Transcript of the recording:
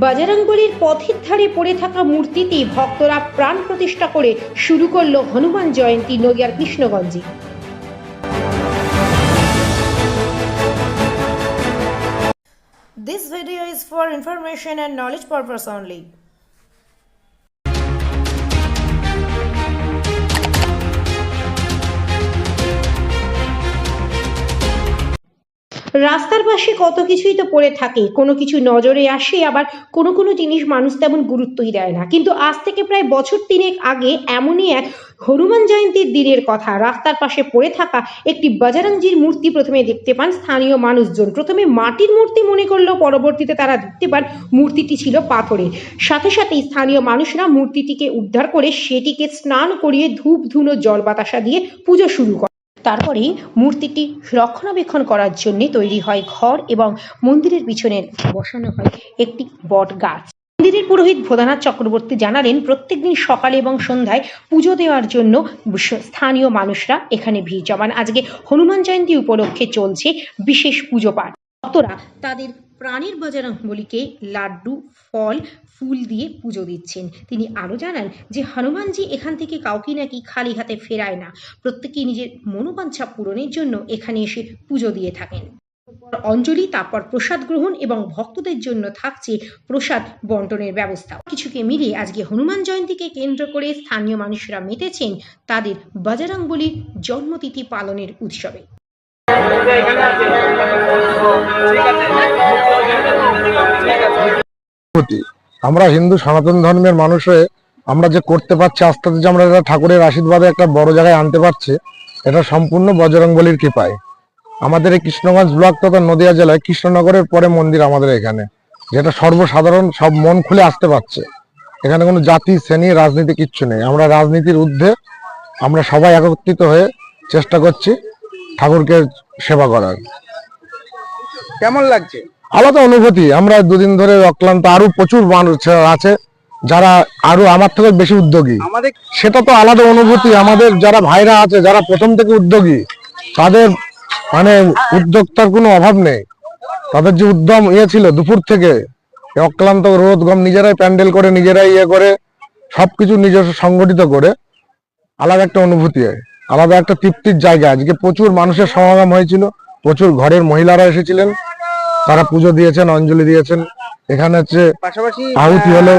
বাজারাঙ্গলির পথের ধারে পড়ে থাকা মূর্তিটি ভক্তরা প্রাণ প্রতিষ্ঠা করে শুরু করল হনুমান জয়ন্তী নদিয়ার কৃষ্ণগঞ্জে This video is for information and knowledge purpose only. রাস্তার পাশে কত কিছুই তো পড়ে থাকে, কোনো কিছু নজরে আসে, আবার কোনো কোনো জিনিস মানুষ তেমন গুরুত্বই দেয় না। কিন্তু আজ থেকে প্রায় বছর তিনেক আগে এমনই এক হনুমান জয়ন্তীর দিনের কথা, রাস্তার পাশে পড়ে থাকা একটি বাজারাঙ্গজির মূর্তি প্রথমে দেখতে পান স্থানীয় মানুষজন। প্রথমে মাটির মূর্তি মনে করলেও পরবর্তীতে তারা দেখতে পান মূর্তিটি ছিল পাথরের। সাথে সাথে স্থানীয় মানুষরা মূর্তিটিকে উদ্ধার করে সেটিকে স্নান করিয়ে ধূপ ধুনো জল বাতাসা দিয়ে পুজো শুরু করে। তারপরে মূর্তিটি রক্ষণাবেক্ষণ করার জন্য তৈরি হয় ঘর এবং মন্দিরের পিছনে বসানো হয় একটি বট গাছ। মন্দিরের পুরোহিত ভোদানাথ চক্রবর্তী জানালেন, প্রত্যেক দিন সকালে এবং সন্ধ্যায় পুজো দেওয়ার জন্য স্থানীয় মানুষরা এখানে ভিড় জমান। আজকে হনুমান জয়ন্তী উপলক্ষে চলছে বিশেষ পুজো পাঠ। ভক্তরা তাদের প্রাণের বজরঙ্গলিকে লাড্ডু, ফল, ফুল দিয়ে পুজো দিচ্ছেন। তিনি আরও জানান যে, হনুমানজি এখান থেকে কাউকে নাকি খালি হাতে ফেরায় না। প্রত্যেকেই নিজের মনোবাঞ্ছা পূরণের জন্য এখানে এসে পুজো দিয়ে থাকেন। অঞ্জলি, তারপর প্রসাদ গ্রহণ এবং ভক্তদের জন্য থাকছে প্রসাদ বন্টনের ব্যবস্থা। কিছুকে মিলিয়ে আজকে হনুমান জয়ন্তীকে কেন্দ্র করে স্থানীয় মানুষরা মেতেছেন তাদের বজরংবলির জন্মতিথি পালনের উৎসবে। আমরা হিন্দু সনাতন ধর্মের মানুষ হয়ে আমরা যে করতে পারছি আস্তে আস্তে যে আমরা এটা ঠাকুরের আশীর্বাদে একটা বড় জায়গায় আনতে পারছি, এটা সম্পূর্ণ বজরংবলির কৃপায়। আমাদের এই কৃষ্ণগঞ্জ ব্লক তথা নদিয়া জেলায় কৃষ্ণনগরের পরে মন্দির আমাদের এখানে, যেটা সর্বসাধারণ সব মন খুলে আসতে পারছে। এখানে কোনো জাতি, শ্রেণি, রাজনীতি কিচ্ছু নেই। আমরা রাজনীতির ঊর্ধ্বে আমরা সবাই একত্রিত হয়ে চেষ্টা করছি ঠাকুরকে সেবা করার। কেমন লাগছে? আলাদা অনুভূতি। আমরা দুদিন ধরে অক্লান্ত আরও প্রচুর মানুষ আছে যারা আরও আমার থেকে বেশি উদ্যোগী। সেটা তো আলাদা অনুভূতি। আমাদের যারা ভাইরা আছে যারা প্রথম থেকে উদ্যোগী তাদের মানে উদ্যোক্তার কোনো অভাব নেই। তাদের যে উদ্যম ইয়ে ছিল দুপুর থেকে অক্লান্ত রোদ গম নিজেরাই প্যান্ডেল করে নিজেরাই ইয়ে করে সবকিছু নিজস্ব সংগঠিত করে আলাদা একটা অনুভূতি হয়। আলাদা একটা তৃপ্তির জায়গা। আজকে প্রচুর মানুষের সমাগম হয়েছিল প্রচুর ঘরের মহিলারা এসেছিলেন তারা পুজো দিয়েছেন অঞ্জলি দিয়েছেন। এখানে হচ্ছে আহুতি হলো